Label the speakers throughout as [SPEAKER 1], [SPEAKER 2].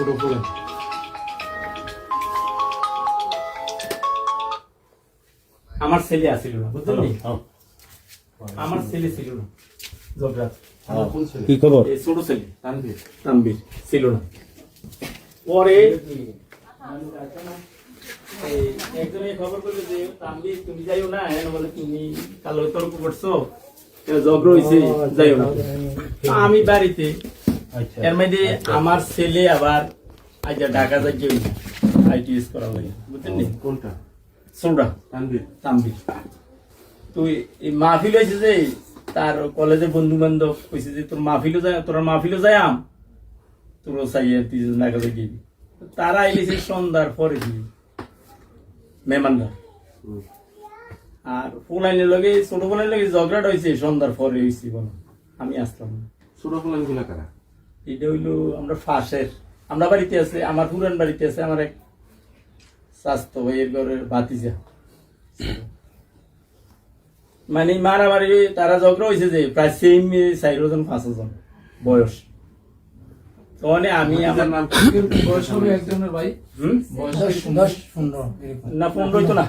[SPEAKER 1] ছোট ফুলেন আমার ছেলে আসিল না বুঝলি? আমার ছেলে ছিল না। জগরাত।
[SPEAKER 2] কি খবর?
[SPEAKER 1] এই ছোট ছেলে
[SPEAKER 3] তানভীর।
[SPEAKER 1] তানবীর ছিল না। পরে একজনে খবর করল যে তুমি যাইও না? হ্যাঁ বলে তুমি কালো তর্ক করছ? জগ্র হয়েছে যাইও না। আমি বাড়িতে এর মধ্যে আমার ছেলে আবার আজ ঢাকা যাচ্ছে আইটিএস করা লাগে বুঝছেন নি?
[SPEAKER 3] কোনটা?
[SPEAKER 1] সোডা
[SPEAKER 3] তানভীর।
[SPEAKER 1] তাম্বি তুই এই মাহফিল হয়েছে যে তার কলেজের বন্ধু বান্ধব কইছে যে তোর মাহফিলও যায় তোর মাহফিলও যায় আম? তোরও চাইয়ে তুই গিয়ে তারা আইলেছে সন্ধ্যার পরে মেহমানরা
[SPEAKER 3] হুম।
[SPEAKER 1] আর ফুলাইনের লগে ছোট ফুলাইনের লগে ঝগড়াটা হয়েছে সন্ধ্যার পরে হয়েছে বলো আমি আসলাম
[SPEAKER 3] ছোট ফুলানগুলা কারা?
[SPEAKER 1] এটা হইল আমরা ফাঁসের আমরা বাড়িতে আছে আমার পুরান বাড়িতে আছে আমার এক স্বাস্থ্য ভাইয়ের ঘরের ভাতিজা। মানে মারামারি তারা ঝগড়া হয়েছে যে প্রায় সেম চার জন পাঁচ জন বয়স তখন আমি আমার
[SPEAKER 3] নাম
[SPEAKER 4] বয়স হবে একজনের ভাই।
[SPEAKER 1] না পনেরো হইতো না।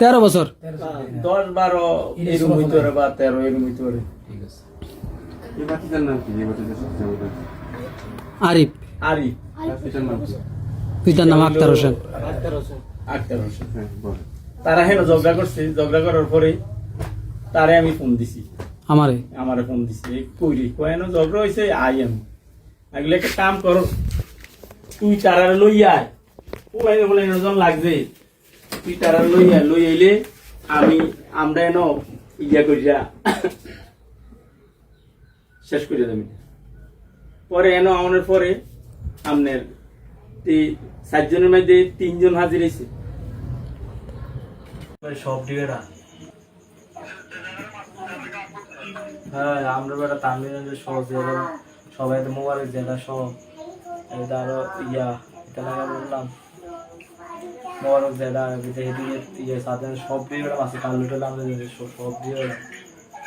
[SPEAKER 5] তেরো বছর।
[SPEAKER 1] দশ বারো এরকম হইতে পারে বা তেরো এরকম হইতে পারে।
[SPEAKER 4] ঠিক আছে।
[SPEAKER 3] এই বাচ্চাটার নাম কি? এই বাচ্চাটার
[SPEAKER 5] আরিফ।
[SPEAKER 1] আরি
[SPEAKER 3] বাচ্চাটার নাম কি?
[SPEAKER 5] পিতার নাম আক্তার হোসেন।
[SPEAKER 1] আক্তার হোসেন।
[SPEAKER 3] হ্যাঁ বল
[SPEAKER 1] তারা হেন ঝগড়া করছে ঝগড়া করার পরে তারে আমি ফোন দিছি।
[SPEAKER 5] আমারে?
[SPEAKER 1] আমারে ফোন দিছে কইরি কয়েন ঝগড়া হয়েছে আই আমি আগলে একটা কাম করো তুই তারার লই আয়। ওলাই বলে জন লাগছে। তুই তারার লই আয় লই আইলে আমি আমরা এন ইয়া করিয়া শেষ করে দেবেন পরে এন আমাদের পরে আপনার সাতজনের মধ্যে তিনজন হাজির হয়েছে। সব ডিবেরা হ্যাঁ আমরা বেটা তামিলনাড়ু সব সবাই তো মোবাইলের জেলা সব আরও ইয়া, এটা বললাম মোবারক জেলা এদিকে ইয়ে সাধারণ সব দিয়ে আছে কাল লুটে আমরা সব দিয়ে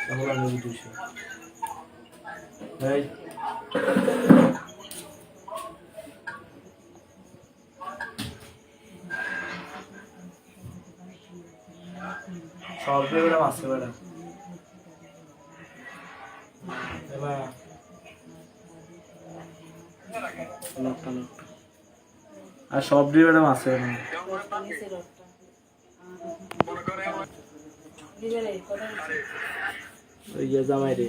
[SPEAKER 1] সব আমরা এই। সব বেটা আছে বেটা এবার লোকটা লোকটা আর সব দিয়ে ম্যাডাম জামাই রে।